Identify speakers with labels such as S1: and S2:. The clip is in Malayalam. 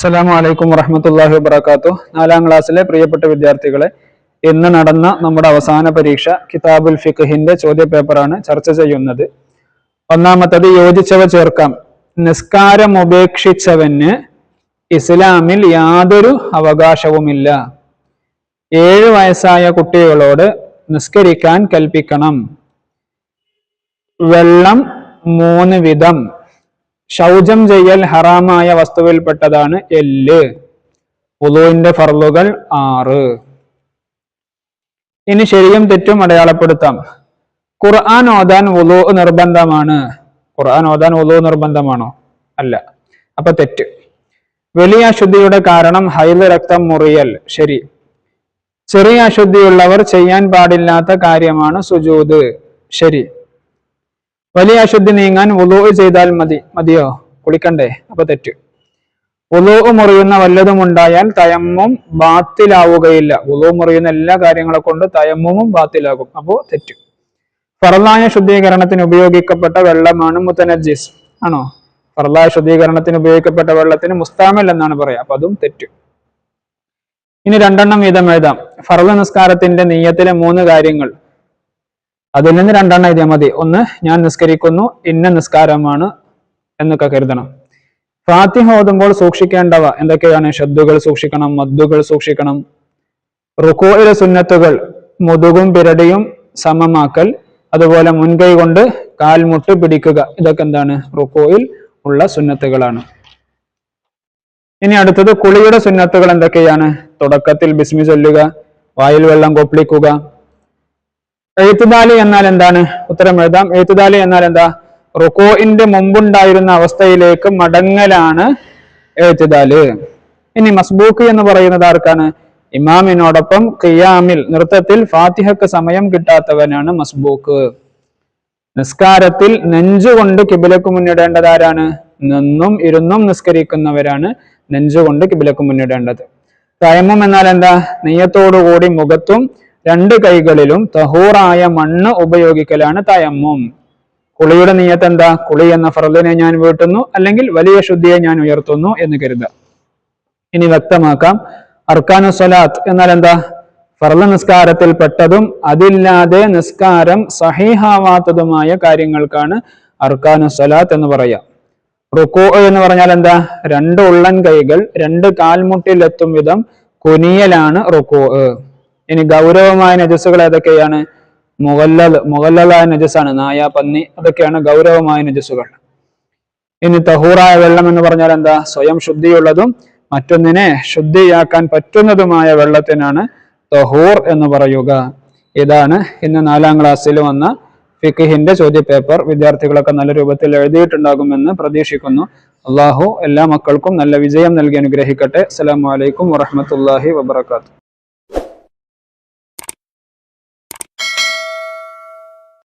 S1: അസ്സലാമു അലൈക്കും വറഹമത്തല്ലാഹി വബർക്കാത്തു നാലാം ക്ലാസ്സിലെ പ്രിയപ്പെട്ട വിദ്യാർത്ഥികളെ ഇന്ന് നടന്ന നമ്മുടെ അവസാന പരീക്ഷ കിതാബുൽ ഫിഖഹിന്റെ ചോദ്യ പേപ്പറാണ് ചർച്ച ചെയ്യുന്നത്. ഒന്നാമത്തത് യോജിച്ചവ ചേർക്കാം. നിസ്കാരം ഉപേക്ഷിച്ചവന് ഇസ്ലാമിൽ യാതൊരു അവകാശവുമില്ല. ഏഴ് വയസ്സായ കുട്ടികളോട് നിസ്കരിക്കാൻ കൽപ്പിക്കണം. വെള്ളം മൂന്ന് വിധം. ശൗചം ചെയ്യൽ ഹറാമായ വസ്തുവിൽപ്പെട്ടതാണ് എല്ല്. പുതുവിന്റെ ഫർളുകൾ ആറ്. ഇനി ശരിയും തെറ്റും അടയാളപ്പെടുത്താം. ഖുർആൻ ഓതാൻ ഉലു നിർബന്ധമാണ്. ഖുർആൻ ഓതാൻ ഉലു നിർബന്ധമാണോ? അല്ല. അപ്പൊ തെറ്റ്. വലിയ അശുദ്ധിയുടെ കാരണം ഹൈദ് രക്തം മുറിയൽ. ശരി. ചെറിയ അശുദ്ധിയുള്ളവർ ചെയ്യാൻ പാടില്ലാത്ത കാര്യമാണ് സുജൂത് ശരി. വലിയ അശുദ്ധി നീങ്ങാൻ വുളു ചെയ്താൽ മതി മതിയോ? കുളിക്കണ്ടേ? അപ്പൊ തെറ്റ്. വുളു മുറിയുന്ന വല്ലതും ഉണ്ടായാൽ തയമ്മും ബാത്തിലാവുകയില്ല. വുളു മുറിയുന്ന എല്ലാ കാര്യങ്ങളെ കൊണ്ട് തയമ്മും ബാത്തിലാകും. അപ്പോ തെറ്റ്. ഫറലായ ശുദ്ധീകരണത്തിന് ഉപയോഗിക്കപ്പെട്ട വെള്ളമാണ് മുത്തനജീസ് ആണോ? ഫറലായ ശുദ്ധീകരണത്തിന് ഉപയോഗിക്കപ്പെട്ട വെള്ളത്തിന് മുസ്താമൽ എന്നാണ് പറയാം. അപ്പൊ അതും തെറ്റ്. ഇനി രണ്ടെണ്ണം വീതം എഴുതാം. ഫറല നിസ്കാരത്തിന്റെ നീയത്തിലെ മൂന്ന് കാര്യങ്ങൾ. അതിൽ നിന്ന് രണ്ടെണ്ണം എഴുതിയാൽ മതി. ഒന്ന് ഞാൻ നിസ്കരിക്കുന്നു ഇന്ന നിസ്കാരമാണ് എന്നൊക്കെ കരുതണം. ഫാത്തിഹ ഓതുമ്പോൾ സൂക്ഷിക്കേണ്ടവ എന്തൊക്കെയാണ്? ഷദ്ദുകൾ സൂക്ഷിക്കണം മദ്ദുകൾ സൂക്ഷിക്കണം റുക്കോയിലെ സുന്നത്തുകൾ മുതുകും പിരടിയും സമമാക്കൽ അതുപോലെ മുൻകൈ കൊണ്ട് കാൽമുട്ട് പിടിക്കുക. ഇതൊക്കെ എന്താണ്? റുക്കോയിൽ ഉള്ള സുന്നത്തുകളാണ്. ഇനി അടുത്തത് കുളിയുടെ സുന്നത്തുകൾ എന്തൊക്കെയാണ്? തുടക്കത്തിൽ ബിസ്മി ചൊല്ലുക വായിൽ വെള്ളം കൊപ്പിളിക്കുക എഴുത്തുദാലി എന്നാൽ എന്താണ്? ഉത്തരം എഴുതാം. എഴുത്തുദാലി എന്നാൽ എന്താ? റുക്കോയിന്റെ മുമ്പുണ്ടായിരുന്ന അവസ്ഥയിലേക്ക് മടങ്ങലാണ് എഴുത്തുദാൽ. ഇനി മസ്ബൂക്ക് എന്ന് പറയുന്നത് ആർക്കാണ്? ഇമാമിനോടൊപ്പം ഖിയാമിൽ നൃത്തത്തിൽ ഫാത്തിഹക്ക് സമയം കിട്ടാത്തവനാണ് മസ്ബൂക്ക് നിസ്കാരത്തിൽ നെഞ്ചുകൊണ്ട് കിബിലക്ക് മുന്നിടേണ്ടത് ആരാണ്? നിന്നും ഇരുന്നും നിസ്കരിക്കുന്നവരാണ് നെഞ്ചുകൊണ്ട് കിബിലക്ക് മുന്നിടേണ്ടത്. കയമം എന്നാൽ എന്താ? നെയ്യത്തോടുകൂടി മുഖത്തും രണ്ട് കൈകളിലും തഹൂറായ മണ്ണ് ഉപയോഗിക്കലാണ് തയമ്മും. കുളിയുടെ നീയത്ത് എന്താ? കുളി എന്ന ഫറദിനെ ഞാൻ വീട്ടുന്നു അല്ലെങ്കിൽ വലിയ ശുദ്ധിയെ ഞാൻ ഉയർത്തുന്നു എന്ന് കരുതാം ഇനി വ്യക്തമാക്കാം. അർക്കാനു സ്വലാത്ത് എന്നാൽ എന്താ? ഫർള നിസ്കാരത്തിൽ പെട്ടതും അതില്ലാതെ നിസ്കാരം സഹിഹാവാത്തതുമായ കാര്യങ്ങൾക്കാണ് അർക്കാനു സലാത്ത് എന്ന് പറയാം റുക്കോ എന്ന് പറഞ്ഞാൽ എന്താ? രണ്ട് ഉള്ളൻ കൈകൾ രണ്ട് കാൽമുട്ടിലെത്തും വിധം കുനിയലാണ് റുക്കോ. ഇനി ഗൗരവമായ നജസ്സുകൾ ഏതൊക്കെയാണ്? മുഗല്ലൽ മുഗല്ലലായ നജസ്സാണ് നായ പന്നി അതൊക്കെയാണ് ഗൗരവമായ നജസ്സുകൾ. ഇനി തഹൂറായ വെള്ളം എന്ന് പറഞ്ഞാൽ എന്താ? സ്വയം ശുദ്ധിയുള്ളതും മറ്റൊന്നിനെ ശുദ്ധിയാക്കാൻ പറ്റുന്നതുമായ വെള്ളത്തിനാണ് തഹൂർ എന്ന് പറയുക. ഇതാണ് ഇന്ന് നാലാം ക്ലാസ്സിൽ വന്ന ഫിഖിഹിന്റെ ചോദ്യപേപ്പർ. വിദ്യാർത്ഥികളൊക്കെ നല്ല രൂപത്തിൽ എഴുതിയിട്ടുണ്ടാകുമെന്ന് പ്രതീക്ഷിക്കുന്നു. അള്ളാഹു എല്ലാ മക്കൾക്കും നല്ല വിജയം നൽകി അനുഗ്രഹിക്കട്ടെ. അസ്സാം അലൈക്കും വറഹമത്തല്ലാഹി വബർക്കാത്തു